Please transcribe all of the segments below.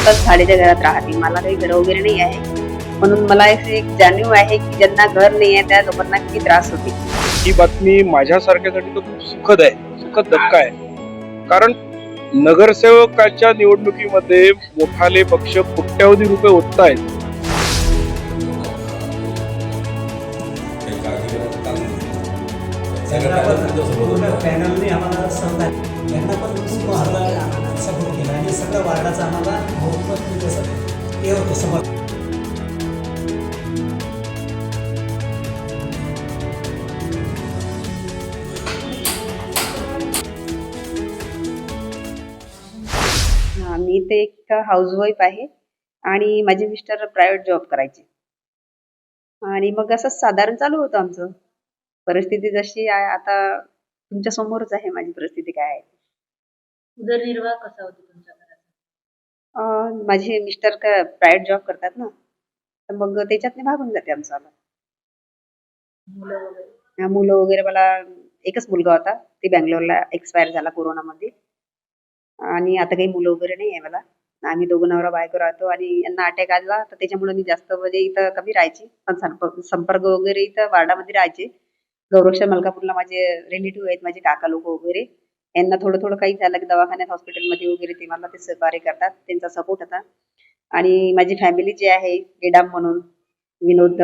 स्वतःच भाड्याच्या घरात राहते मला काही घर वगैरे नाही आहे. म्हणून मला असे एक जाणीव आहे की ज्यांना घर नाही आहे त्या लोकांना किती त्रास होते ही बातमी माझ्यासारख्यासाठी तर खूप सुखद आहे. सुखद धक्का आहे. कारण नगरसेवकाच्या निवडणुकीमध्ये मोठाले पक्ष कोट्यावधी रुपये ओततायत. त्यांना पण पूर्ण पॅनलने आम्हाला सहकार्य यांना पण पूर्ण हाताला सपोर्ट केला आणि सगळ्या वार्डाचा आम्हाला बहुमत म्हणजे हे होतं समर्थ मी ते एक हाऊसवाईफ आहे आणि माझे मिस्टर प्रायव्हेट जॉब करायचे. आणि मग असं साधारण चालू होतं आमचं. परिस्थिती जशी आहे आता तुमच्या समोरच आहे माझी परिस्थिती काय आहे. उदरनिर्वाह कसा होतो तुमच्या घरात माझे मिस्टर का प्रायव्हेट जॉब करतात ना तर मग त्याच्यातने भागून जाते आमचं आता. मुलं वगैरे? मुलं एकच मुलगा होता ते बँगलोरला एक्सपायर झाला कोरोनामध्ये. आणि आता काही मुलं वगैरे नाही आहे मला. आम्ही दोघं नवरा बायको राहतो आणि यांना अटॅक आला तर त्याच्यामुळे मी जास्त म्हणजे इथं कमी राहायची. संपर्क वगैरे इथं वार्डामध्ये राहायचे. गौरक्षा मलकापूरला माझे रिलेटिव्ह आहेत माझे काका लोक वगैरे. यांना थोडं थोडं काही झालं की दवाखान्यात हॉस्पिटलमध्ये वगैरे ते मला ते सहकार्य करतात त्यांचा सपोर्ट होता. आणि माझी फॅमिली जी आहे गेडाम म्हणून विनोद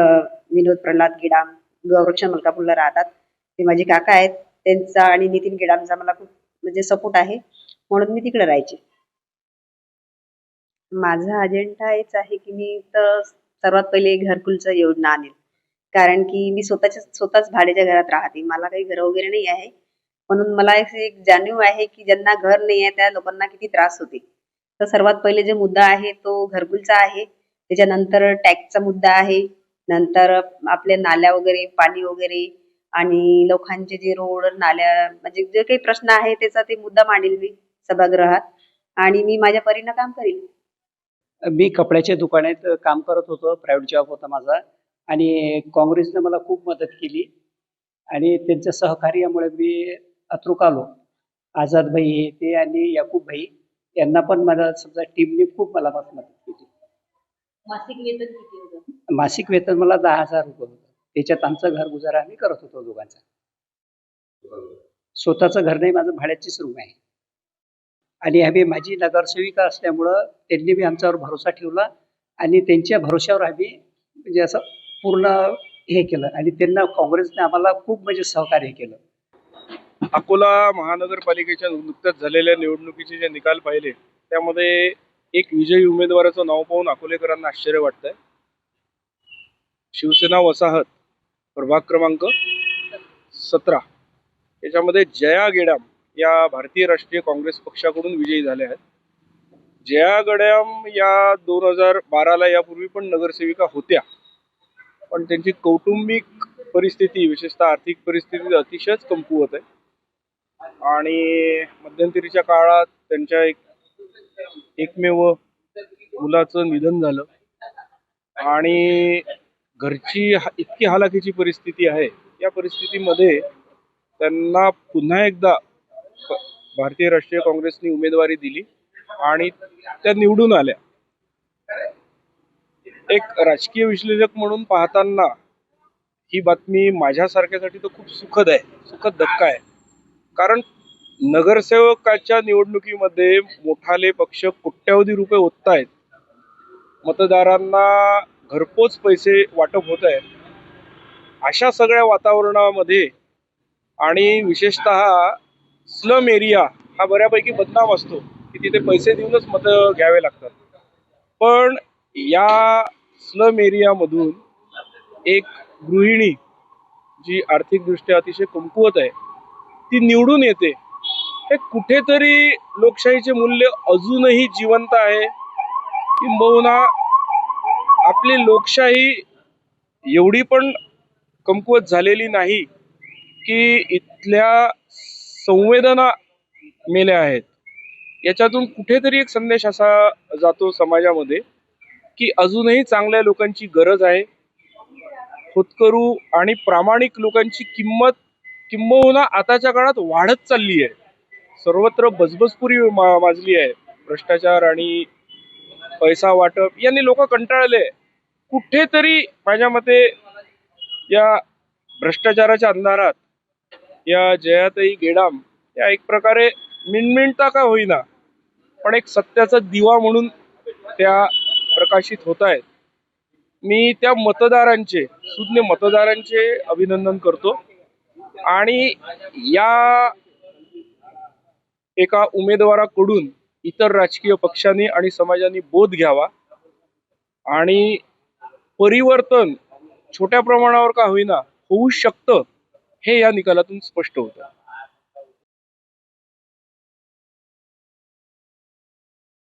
विनोद प्रल्हाद गिडाम गौरक्षा मलकापूरला राहतात. ते माझे काका आहेत त्यांचा आणि नितीन गिडामचा मला खूप म्हणजे सपोर्ट आहे. म्हणून मी तिकडे राहायचे. माझा अजेंडा हेच आहे की मी तर सर्वात पहिले घरकुलचं योजना आणेल. कारण की मी स्वतःच्या स्वतःच भाड्याच्या घरात राहते. मला काही घर वगैरे नाही आहे. म्हणून मला एक जाणीव आहे की ज्यांना घर नाही आहे त्या लोकांना किती त्रास होते. तर सर्वात पहिले जो मुद्दा आहे तो घरकुलचा आहे. त्याच्यानंतर टॅक्सचा मुद्दा आहे. नंतर आपल्या नाल्या वगैरे पाणी वगैरे आणि लोकांचे जे रोड नाल्या म्हणजे जे काही प्रश्न आहे त्याचा ते मुद्दा मांडेल मी सभागृहात. आणि मी माझ्या परीनं काम करेन. मी कपड्याच्या दुकानात काम करत होतो. प्रायव्हेट जॉब होता माझा. आणि काँग्रेसने मला खूप मदत केली. आणि त्यांच्या सहकार्यामुळे मी अथ्रुक आलो. आझाद भाई हे ते आणि याकूब भाई यांना पण मला समजा टीमने खूप मला मदत केली. मासिक वेतन किती होतं? मासिक वेतन मला दहा हजार रुपये होतं. त्याच्यात आमचा घर गुजारा आम्ही करत होतो दोघांचा. स्वतःचं घर नाही माझं भाड्याचीच रूम आहे. आणि आम्ही माझी नगरसेविका असल्यामुळं त्यांनी बी आमच्यावर भरोसा ठेवला आणि त्यांच्या भरोश्यावर आम्ही म्हणजे असं पूर्ण हे केलं आणि त्यांना काँग्रेसने आम्हाला खूप म्हणजे सहकार्य केलं. अकोला महानगरपालिकेच्या नुकत्याच झालेल्या निवडणुकीचे जे निकाल पाहिले त्यामध्ये एक विजयी उमेदवाराचं नाव पाहून अकोलेकरांना आश्चर्य वाटतंय. शिवसेना वसाहत प्रभाग क्रमांक सतरा. याच्यामध्ये जया गेडाम या भारतीय राष्ट्रीय काँग्रेस पक्षाकडून विजयी झाल्या आहेत. जया गड्याम या दोन हजार बाराला यापूर्वी पण नगरसेविका होत्या. पण त्यांची कौटुंबिक परिस्थिती विशेषतः आर्थिक परिस्थिती अतिशयच कमकुवत आहे. आणि मध्यंतरीच्या काळात त्यांच्या एक एकमेव मुलाचं निधन झालं. आणि घरची इतकी हालाकीची परिस्थिती आहे या परिस्थितीमध्ये त्यांना पुन्हा एकदा भारतीय राष्ट्रीय काँग्रेसनी उमेदवारी दिली आणि त्या निवडून आल्या. एक राजकीय विश्लेषक म्हणून पाहताना ही बातमी माझ्यासारख्यासाठी तर खूप सुखद आहे सुखद धक्का आहे. कारण नगरसेवकाच्या निवडणुकीमध्ये मोठाले पक्ष कोट्यावधी रुपये ओततायत. मतदारांना घरपोच पैसे वाटप होत आहे अशा सगळ्या वातावरणामध्ये आणि विशेषतः स्लम एरिया हा बऱ्यापैकी बदनाम असतो की तिथे पैसे देऊनच मतं घ्यावे लागतात. पण या स्लम एरियामधून एक गृहिणी जी आर्थिकदृष्ट्या अतिशय कमकुवत आहे ती निवडून येते. हे कुठेतरी लोकशाहीचे मूल्य अजूनही जिवंत आहे. किंबहुना आपली लोकशाही एवढी पण कमकुवत झालेली नाही की इथल्या संवेदना मेल्या आहेत. याच्यातून कुठेतरी एक संदेश असा जातो समाजामध्ये की अजूनही चांगल्या लोकांची गरज आहे. होतकरू आणि प्रामाणिक लोकांची किंमत किंबहुना आताच्या काळात वाढत चालली आहे. सर्वत्र बजबजपुरी मा- माजली आहे. भ्रष्टाचार आणि पैसा वाटप यांनी लोक कंटाळले. कुठेतरी माझ्या मते या भ्रष्टाचाराच्या अंधारात या जयातई गेडाम या एक प्रकारे मिणमिणता का होईना पण एक सत्याचा दिवा म्हणून त्या प्रकाशित होत आहेत. मी त्या मतदारांचे सुज्ञ मतदारांचे अभिनंदन करतो. आणि या एका उमेदवाराकडून इतर राजकीय पक्षांनी आणि समाजाने बोध घ्यावा. आणि परिवर्तन छोट्या प्रमाणावर का होईना होऊ शकतं हे या निकालातून स्पष्ट होतं.